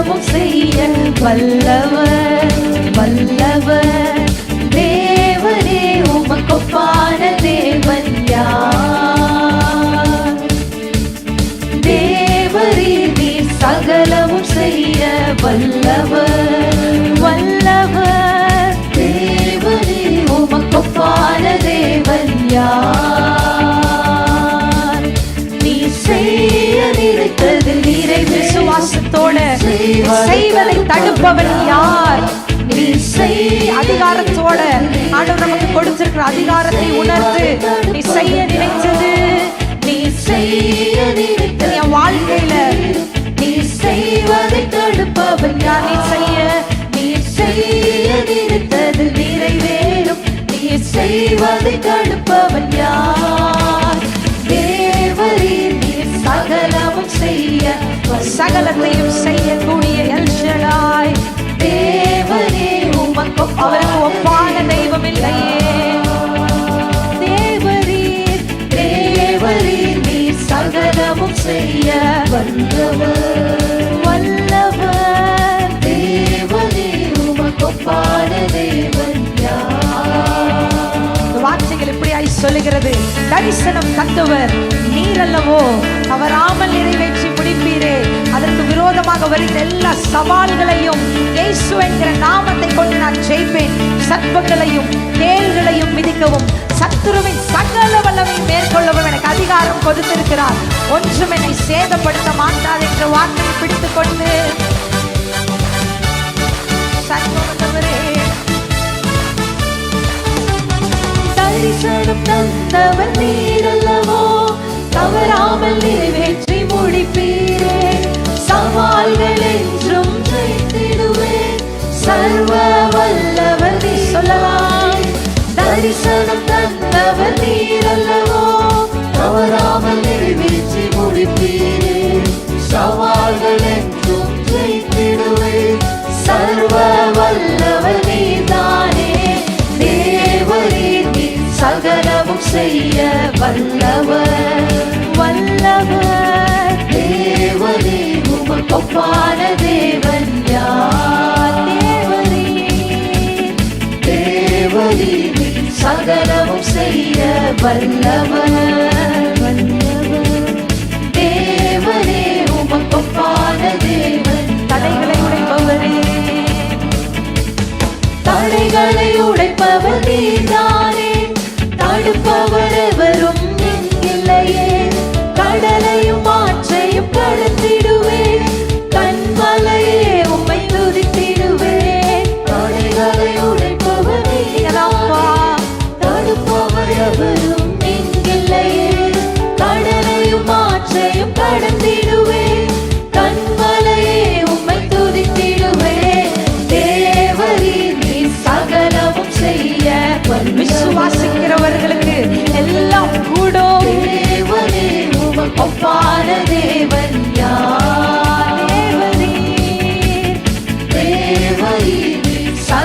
சகலமும் செய்ய வல்லவர் வல்லவர். தேவனே உமக்கொப்பான தேவன் யார்? தேவரே நீ சகலமும் செய்ய வல்லவர் வல்லவர். தேவரே உமக்கொப்பான தேவன் யார்? செய்வதை தடுப்பவன் யார்? அதிகாரத்தோட. ஆண்டவர் நமக்கு கொடுத்திருக்கிற அதிகாரத்தை உணர்ந்து நீ செய்ய நினைச்சது நீ செய்ய என் வாழ்க்கையில நீ செய்வதை தடுப்பவன் யார்? நீ செய்ய நீ செய்ய நிறைவேறும் நீ செய்வதை தடுப்பவன் சகலத்தையும் செய்யக்கூடிய எல்ஷடாய் தேவனே உமக்கு அவருக்கு ஒப்பான தெய்வம் இல்லையே தேவரீர் தேவரீர் நீ சகலமும் செய்ய வல்லவர். வல்லவர். தேவனே உமக்கொப்பான தேவன் வார்த்தைகள் இப்படியாய் சொல்லுகிறது. தரிசனம் தந்தவர். நீரல்லவோ? விரோதமாக வருகிற எல்லா சவால்களையும் இயேசு என்கிற நாமத்தை கொண்டு நான் ஜெயிப்பேன். சர்ப்பங்களையும் தேல்களையும் மிதிக்கவும் சத்துருவின் சகல வல்லமையும் மேற்கொள்ளவும் எனக்கு அதிகாரம் கொடுத்திருக்கிறார். ஒன்றும் என்னை சேதப்படுத்த மாட்டார் என்ற வார்த்தையை பிடித்துக் கொண்டு தரிசனம் தந்தவர் நீரல்லவோ தவறாமல் நிறைவேற்றி முடிப்பீரே. சவால்கள் என்றும் ஜெயித்திடுவே சர்வ வல்லவர் நீ சொல்லலாம். தரிசனம் தந்தவர் நீரல்லவோ? தவறாமல் நிறைவேற்றி முடிப்பீரே. சவால்கள் என்றும் ஜெயித்திடுவே சர்வ வல்லவர் நீதானே தேவரே சகலமும் செய்ய வல்லவர். செய்ய வல்லவன்.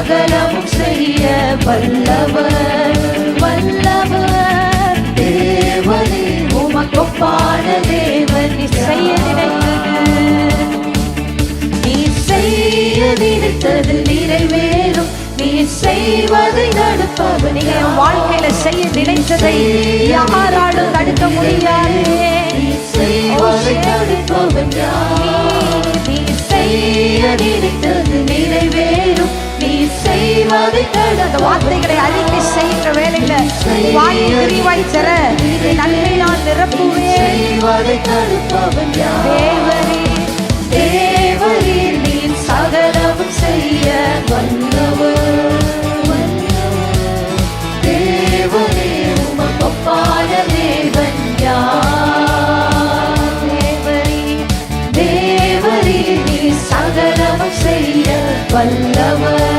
சகலமும் செய்ய வல்லவர் வல்லவர். தேவனே உமக்கொப்பான தேவன் செய்ய நினைத்தது நீ செய்ய நினைத்தது நிறைவேறும். நீ செய்வதை நடப்பவன் என் வாழ்க்கையில செய்ய நினைத்ததை யாராலும் தடுக்க முடியாது. நீ செய்ய நினைத்தது நிறைவேறும். அந்த வார்த்தைகளை அறிக்கை செய்கிற வேலையில வாய் விரிவாய் தர நன்மை நான் நிரப்புவேன்? தேவரே தேவரே நீ செய்ய வல்லவர். தேவரே உமக்கொப்பான தேவன்? தேவரே தேவரே நீ சகலமும் செய்ய வல்லவர்